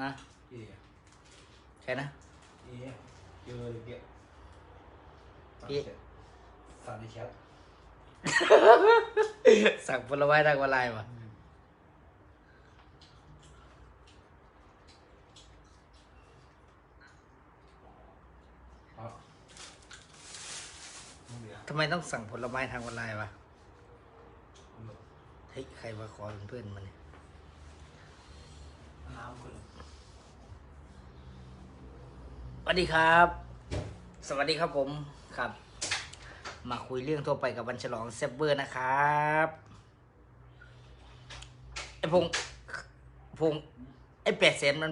นะเอ๋ใครนะเอ๋เจอเดี๋ยวพี่สั่งในแชทสั่งผลไม้ทางออนไลน์วะอ๋อมึงเดี๋ยวทำไมต้องสั่งผลไม้ทางออนไลน์วะเฮ้ยใครมาขอเป็นเพื่อนมันเนี่ยน้ำคุณ สวัสดีครับ สวัสดีครับผมครับ มาคุยเรื่องทั่วไปกับวันฉลองเซฟเบอร์นะครับไอ้พงษ์พงษ์ไอ้แปดแสนมัน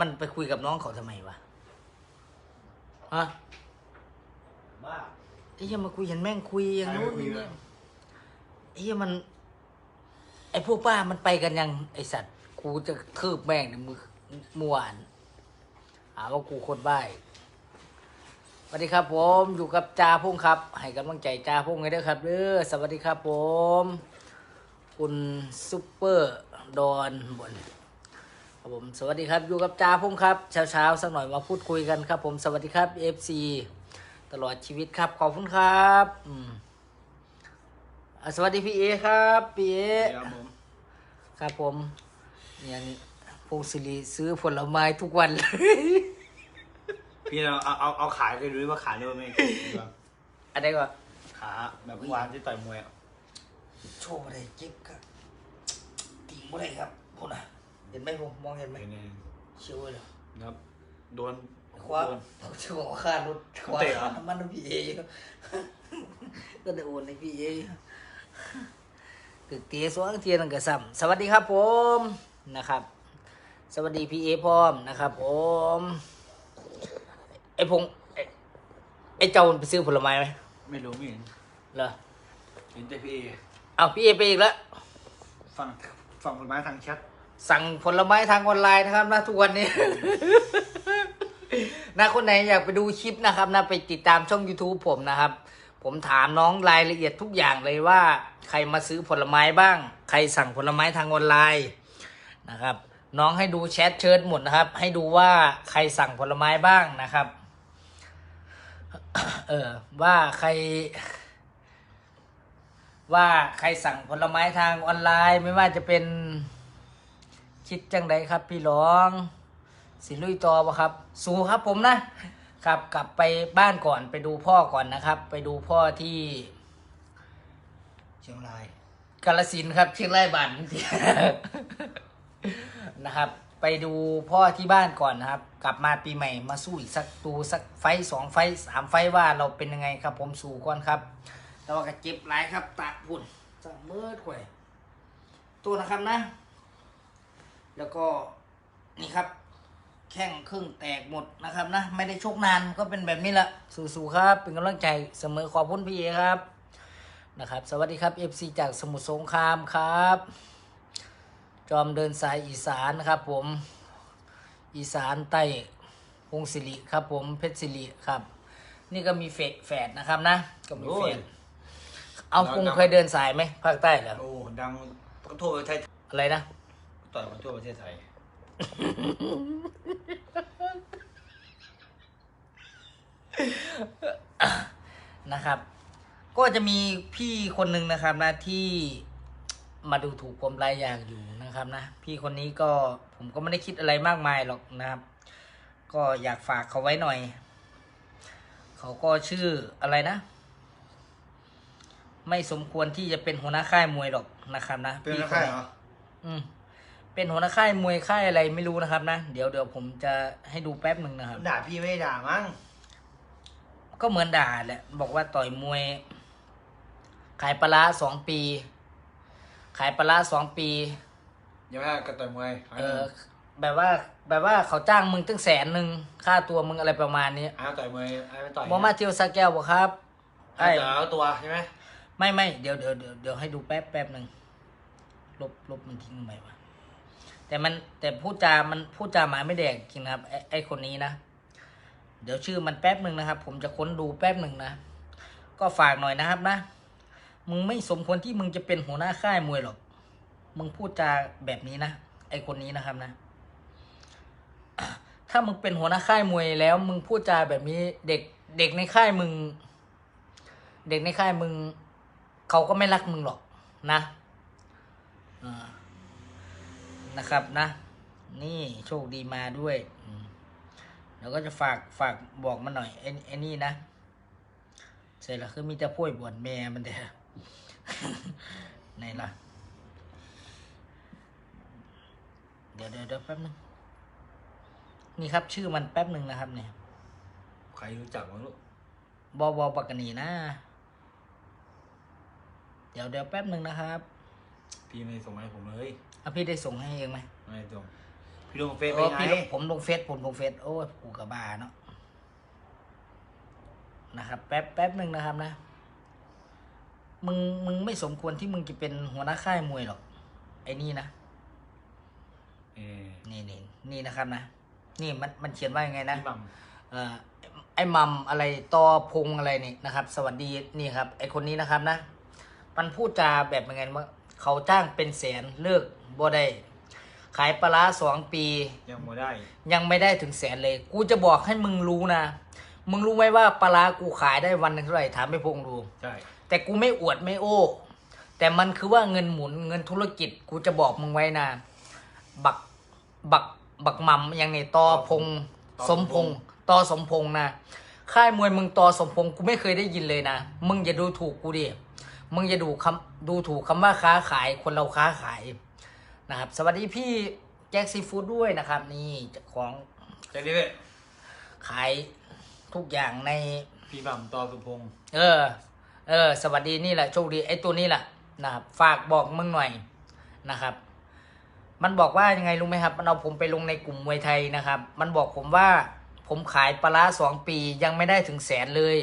มันไปคุยกับน้องเขาทำไมวะฮะบ้าไอ้เหี้ยมาคุยเห็นแม่งคุยอย่างนู้นใครไปคุยอย่างวะนี้ไอ้เหี้ยมัน ไอ้พวกป้ามันไปกันยังไอ้สัตว์กูจะคืบแม่งในมือเมื่อวาน หาว่ากูโคนบ้าสวัสดีครับผมอยู่กับจ่าพงครับ ให้กำลังใจจ่าพงไงเด้อครับเด้อสวัสดีครับผม คุณซุปเปอร์ดอนบนครับผมสวัสดีครับอยู่กับจ่าพงครับเช้าเช้าๆสักหน่อยมาพูดคุยกันครับ ผมสวัสดีครับ FC ตลอดชีวิตครับขอบคุณครับอืมอะสวัสดีพี่เอครับพี่เอครับผมครับผมอย่างพงศิริซื้อผลไม้ทุกวันเลย พี่เราเอาเอาเอาขาไปดูดิว่าขาเนี่ยมันไม่ดีกว่าอะไรก็ขาแบบเมื่อวานที่ต่อยมวยอะโชว์อะไรเจ็บครับติ่งอะไรครับพวกน่ะเห็นไหมผมมองเห็นไหมเป็นไงเชี่ยวเลย นะครับโดนคว้าโดนเชื่อว่าค่ารถคว้าเตะเหรอ น้ำมันพี่เออยู่ก็ได้โอนให้พี่เออยู่ตึกเตียสวงเทียนังกระซ้ำสวัสดีครับผมนะครับ สวัสดีพี่เอพร้อมนะครับผม ไอ้พงษ์ไอ้ไอ้เจ้ามันไปซื้อผลไม้ไหมไม่รู้ไม่เห็นเหรอเห็นแต่พี่เอเอาพี่เอไปอีกแล้วฟังฟังผลไม้ทางแชทสั่งผลไม้ทางออนไลน์นะครับนะทุกวันนี้ นะคนไหนอยากไปดูคลิปนะครับนะไปติดตามช่อง YouTube ผมนะครับ ผมถามน้องรายละเอียดทุกอย่างเลยว่า ใครมาซื้อผลไม้บ้าง ใครสั่งผลไม้ทางออนไลน์นะครับ น้องให้ดูแชทเชิญหมดนะครับ ให้ดูว่าใครสั่งผลไม้บ้างนะครับ เออ ว่าใคร ว่าใครสั่งผลไม้ทางออนไลน์ ไม่ว่าจะเป็นคิดจังใดครับ พี่หลอง สิลุยต่อปะครับ สู้ครับผมนะ ครับกลับไปบ้านก่อนไปดูพ่อก่อนนะครับ ไปดูพ่อที่เชียงรายกาลสินครับเชียงรายบันนะครับ ไปดูพ่อที่บ้านก่อนนะครับ กลับมาปีใหม่มาสู้อีกสักตูสักไฟสองไฟสามไฟว่าเราเป็นยังไงครับผมสู้ก่อนครับแต่ว่าก็เจ็บหลายครับตาพุ่นสั่งเมื่อถวยตัวนะครับนะ แล้วก็นี่ครับ แข้งครึ่งแตกหมดนะครับนะ ไม่ได้ชกนานก็เป็นแบบนี้แหละสู้ๆครับ เป็นกำลังใจเสมอขอบคุณพี่เอครับนะครับ สวัสดีครับ FC จากสมุทรสงครามครับ จอมเดินสายอีสานนะครับผมอีสานใต้พงศิริครับผมเพชรศิริครับ นี่ก็มีเฟดแฝดนะครับนะก็มีโอ้แฝยดเอาพงเคยเดินสายไหมภาคใต้เหรอโอ้ดังทั่วประเทศอะไรนะต่อยมาทั่วประเทศไทยนะครับ ก็จะมีพี่คนหนึ่งนะครับนะที่มาดูถูกผมหลายอย่างอยู่ นะครับนะพี่คนนี้ก็ผมก็ไม่ได้คิดอะไรมากมายหรอกนะครับ ก็อยากฝากเขาไว้หน่อย เขาก็ชื่ออะไรนะ ไม่สมควรที่จะเป็นหัวหน้าค่ายมวยหรอกนะครับนะเป็นพี่นักคข่ายนี้เหรออืมเป็นหัวหน้าค่ายมวยค่ายอะไรไม่รู้นะครับนะเดี๋ยวเดี๋ยวผมจะให้ดูแป๊บหนึ่งนะครับ ด่าพี่ไม่ได้ด่ามั้งก็เหมือนด่าแหละบอกว่าต่อยมวย ขายปลาร้าสองปี ขายปลาร้าสองปี ยังไม่ได้กระต่อยมวยเออแบบว่าแบบว่าเขาจ้างมึงตั้งแสนหนึ่งค่าตัวมึงอะไรประมาณนี้อ้าวต่อยมวยไอ้ไม่ต่อยมอมาเทียวซาแก้วบอกครับไอ้ไอ้ต่อยเอาตัวใช่ไหมไม่ไม่เดี๋ยวเดี๋ยวเดี๋ยวเดี๋ยวให้ดูแป๊บแป๊บหนึ่งลบลบมันทิ้งทำไมวะแต่มันแต่พูดจามันพูดจาหมายไม่แดกจริงนะครับไอ้ไอ้คนนี้นะ เดี๋ยวชื่อมันแป๊บหนึ่งนะครับ ผมจะค้นดูแป๊บหนึ่งนะ ก็ฝากหน่อยนะครับนะ มึงไม่สมควรที่มึงจะเป็นหัวหน้าค่ายมวยหรอก มึงพูดจาแบบนี้นะไอคนนี้นะครับนะ ถ้ามึงเป็นหัวหน้าค่ายมวยแล้ว มึงพูดจาแบบนี้ เด็กเด็กในค่ายมึง เด็กในค่ายมึงเขาก็ไม่รักมึงหรอกนะนะครับนะ นี่โชคดีมาด้วยอืมแล้วก็จะฝากฝากบอกมาหน่อยไอ้ไอ้นี่นะเสร็จแล้วคือมีแต่พ่วยบวชแม่มันเด้อไหนล่ะ เดี๋ยวเดี๋ยวเดี๋ยวแป๊บนึงนี่ครับ ชื่อมันแป๊บหนึ่งนะครับ เนี่ย ใครรู้จักมั้งลูกบอบอปากกนีนะ เดี๋ยวเดี๋ยวแป๊บหนึ่งนะครับ พี่ไม่ส่งมาให้ผมเลยเอาพี่ได้ส่งให้เองไหมไม่ส่งพี่ลงเฟซไปโอ้ไงพี่ลงผมลงเฟซผมลงเฟซโอ้ยกูกระบาเนาะนะครับ แป๊บแป๊บหนึ่งนะครับนะ มึงมึงไม่สมควรที่มึงจะเป็นหัวหน้าค่ายมวยหรอก ไอ้นี่นะเออ นี่นี่นี่นะครับนะ นี่มันมันเขียนว่ายังไงนะพี่หมัมเอ่อไอ้มัมอะไรตอพงอะไรนี่นะครับ สวัสดีนี่ครับ ไอ้คนนี้นะครับนะ มันพูดจาแบบยังไงว่าเขาจ้างเป็นแสนเลิกบ่ได้ขายปลาร้าสองปี ยังไม่ได้ ยังไม่ได้ถึงแสนเลย กูจะบอกให้มึงรู้นะ มึงรู้ไหมว่าปลาร้ากูขายได้วันหนึงเท่าไหร่ถามไม่พงดูใช่แต่กูไม่อวดไม่โอ้แต่มันคือว่าเงินหมุนเงินธุรกิจกูจะบอกมึงไว้นะ บักบักบักมัมยังไงตอพงสมพงษ์ตอสมพงษ์นะค่ายมวยมึงตอสมพงษ์กูไม่เคยได้ยินเลยนะมึงอย่าดูถูกกูดิมึงอย่าดูคำดูถูกคำว่าค้าขายคนเราค้าขายนะครับ สวัสดีพี่แจ็คซีฟู้ดด้วยนะครับ นี่เจ้าของใช่ดิเว้ยขายทุกอย่างในพี่หมัมต่อสุพงศ์เออ เออ สวัสดีนี่แหละโชคดีไอ้ตัวนี้แหละนะครับฝากบอกมึงหน่อยนะครับ มันบอกว่ายังไงรู้ไหมครับ มันเอาผมไปลงในกลุ่มมวยไทยนะครับ มันบอกผมว่าผมขายปลาร้าสองปียังไม่ได้ถึงแสนเลย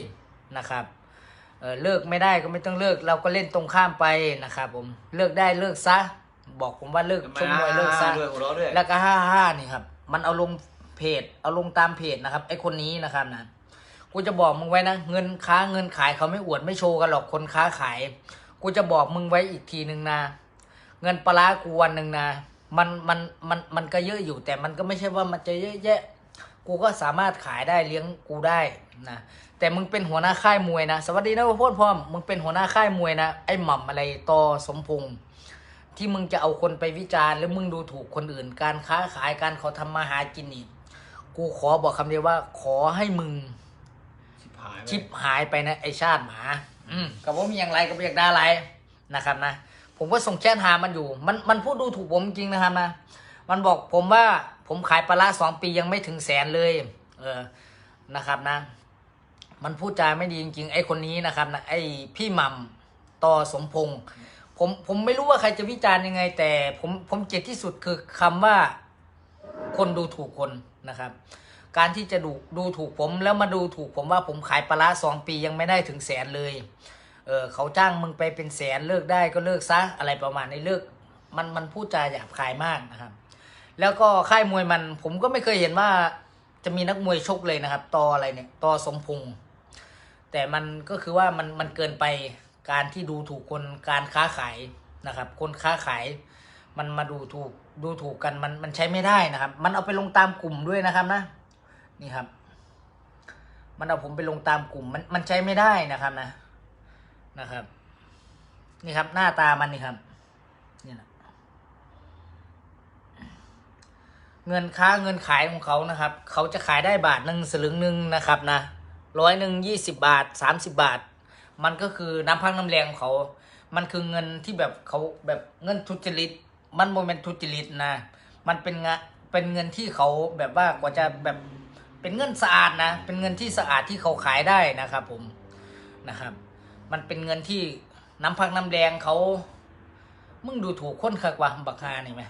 นะครับเออเลิกไม่ได้ก็ไม่ต้องเลิกเราก็เล่นตรงข้ามไปนะครับ ผมเลิกได้เลิกซะ บอกผมว่าเลิกชมมวยเลิกซะด้วยหัวเราะด้วยแล้วก็ห้าห้านี่ครับ มันเอาลงเพจเอาลงตามเพจนะครับไอคนนี้นะครับนะกูจะบอกมึงไว้นะเงินค้าเงินขายเขาไม่อวดไม่โชว์กันหรอกคนค้าขาย กูจะบอกมึงไว้อีกทีหนึ่งนะเงินปลาร้ากูวันหนึ่งนะ มันมันมันมันก็เยอะอยู่แต่มันก็ไม่ใช่ว่ามันจะเยอะแยะ กูก็สามารถขายได้เลี้ยงกูได้นะแต่มึงเป็นหัวหน้าค่ายมวยนะ สวัสดีนะพ่อพ่อมมึงเป็นหัวหน้าค่ายมวยนะไอ้หม่ำอะไรตอสมพงษ์ที่มึงจะเอาคนไปวิจารณ์แล้วมึงดูถูกคนอื่น การค้าขายการเขาทำมาหากินนี่กูขอบอกคำเดียวว่า ขอให้มึงชิบหายไปชิปหายไปนะไอชาติหมา อืมกับว่ามีอย่างไรกับอยากได้อะไรนะครับนะ ผมก็ส่งแชทหามันอยู่ มันมันพูดดูถูกผมจริงนะครับนะ มันบอกผมว่าผมขายปลาร้าสองปียังไม่ถึงแสนเลย เออนะครับนะ มันพูดจาไม่ดีจริงๆไอ้คนนี้นะครับนะไอ้พี่ม่ำต่อสมพงษ์ผมผมไม่รู้ว่าใครจะวิจารณ์ยังไง แต่ผมผมเกลียดที่สุดคือคำว่าคนดูถูกคนนะครับ การที่จะดูดูถูกผมแล้วมาดูถูกผมว่าผมขายปลาร้าสองปียังไม่ได้ถึงแสนเลย เออเขาจ้างมึงไปเป็นแสนเลิกได้ก็เลิกซะอะไรประมาณนี้เลิกมันมันพูดจาหยาบคายมากนะครับ แล้วก็ค่ายมวยมันผมก็ไม่เคยเห็นว่าจะมีนักมวยชกเลยนะครับต่ออะไรเนี่ยต่อสมพงษ์แต่มันก็คือว่ามันมันเกินไปการที่ดูถูกคนการค้าขายนะครับ คนค้าขายมันมาดูถูกดูถูกกันมันมันใช้ไม่ได้นะครับ มันเอาไปลงตามกลุ่มด้วยนะครับนะนี่ครับ มันเอาผมไปลงตามกลุ่มมันมันใช้ไม่ได้นะครับนะ นะครับ นี่ครับหน้าตามันนี่ครับนี่นะเงินค้าเงินขายของเขานะครับ เขาจะขายได้บาทหนึ่งสลึงหนึ่งนะครับนะร้อยหนึ่งยี่สิบาทสามสิบาท มันก็คือน้ำพักน้ำแรงของเขา มันคือเงินที่แบบเขาแบบเงินทุจริต มันโมเมนทุจริตนะ มันเป็นงะเป็นเงินที่เขาแบบว่ากว่าจะแบบเป็นเงินสะอาดนะ เป็นเงินที่สะอาดที่เขาขายได้นะครับผมนะครับ มันเป็นเงินที่น้ำพักน้ำแรงเขา มึงดูถูกคนคักว่าบักฮานี่ไหม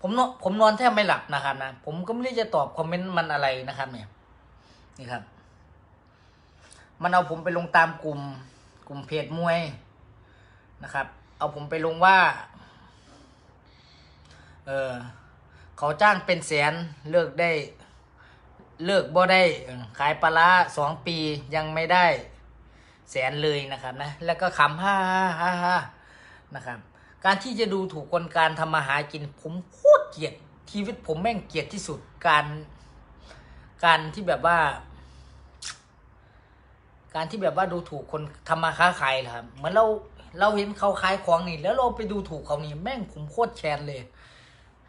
ผมนอนผมนอนแทบไม่หลับนะครับนะผมก็ไม่ได้จะตอบคอมเมนต์มันอะไรนะครับ เนี่ย นี่ครับ มันเอาผมไปลงตามกลุ่ม กลุ่มเพจมวยนะครับ เอาผมไปลงว่า เออเขาจ้างเป็นแสนเลิกได้ เลิกบ่ได้ขายปลาร้าสองปียังไม่ได้ แสนเลยนะครับนะแล้วก็ขำฮ่าฮ่าฮ่าฮ่านะครับ การที่จะดูถูกคนการทำมาหากินผมโคตรเกลียดชีวิตผมแม่งเกลียดที่สุดการการที่แบบว่า การที่แบบว่าดูถูกคนทำมาค้าขายครับเหมือนเราเราเห็นเขาขายของนี่ แล้วเราไปดูถูกเขานี่แม่งผมโคตรแค้นเลย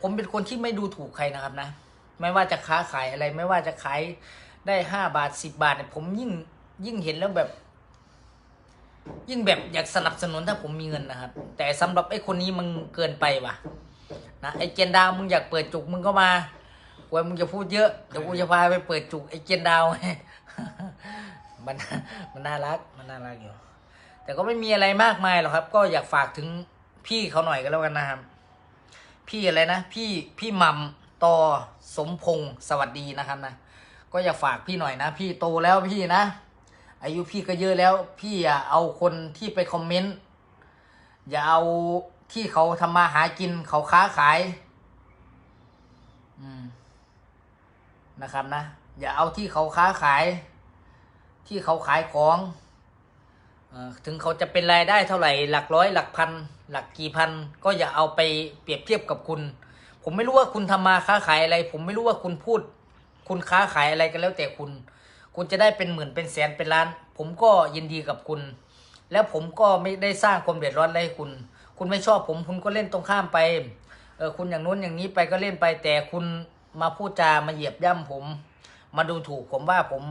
ผมเป็นคนที่ไม่ดูถูกใครนะครับนะ ไม่ว่าจะค้าขายอะไร ไม่ว่าจะขายได้ห้าบาทสิบบาทเนี่ยผมยิ่งยิ่งเห็นแล้วแบบ ยิ่งแบบอยากสนับสนุนถ้าผมมีเงินนะครับ แต่สำหรับไอ้คนนี้มึงเกินไปว่ะนะไอ้เจนดาวมึงอยากเปิดจุกมึงก็มาไว้มึงจะพูดเยอะเดี๋ยวกูจะพาไปเปิดจุกไอ้เจนดาวมันมันน่ารักมันน่ารักอยู่แต่ก็ไม่มีอะไรมากมายหรอกครับ ก็อยากฝากถึงพี่เขาหน่อยก็แล้วกันนะครับ พี่อะไรนะ พี่พี่มัมตอสมพงศ์สวัสดีนะครับนะก็อยากฝากพี่หน่อยนะ พี่โตแล้วพี่นะ อายุพี่ก็เยอะแล้ว พี่อย่าเอาคนที่ไปคอมเมนต์อย่าเอาที่เขาทำมาหากินเขาค้าขายอืมนะครับนะ อย่าเอาที่เขาค้าขาย ที่เขาขายของถึงเขาจะเป็นรายได้เท่าไหร่ หลักร้อย หลักพัน หลักกี่พัน ก็อย่าเอาไปเปรียบเทียบกับคุณ ผมไม่รู้ว่าคุณทำมาค้าขายอะไร ผมไม่รู้ว่าคุณพูด คุณค้าขายอะไรกันแล้วแต่คุณ คุณจะได้เป็นหมื่นเป็นแสนเป็นล้าน ผมก็ยินดีกับคุณ แล้วผมก็ไม่ได้สร้างความเดือดร้อนอะไรให้คุณ คุณไม่ชอบผมคุณก็เล่นตรงข้ามไปเออคุณอย่างนู้นอย่างนี้ไปก็เล่นไปแต่คุณมาพูดจามาเหยียบย่ำผม มาดูถูกผมว่าผม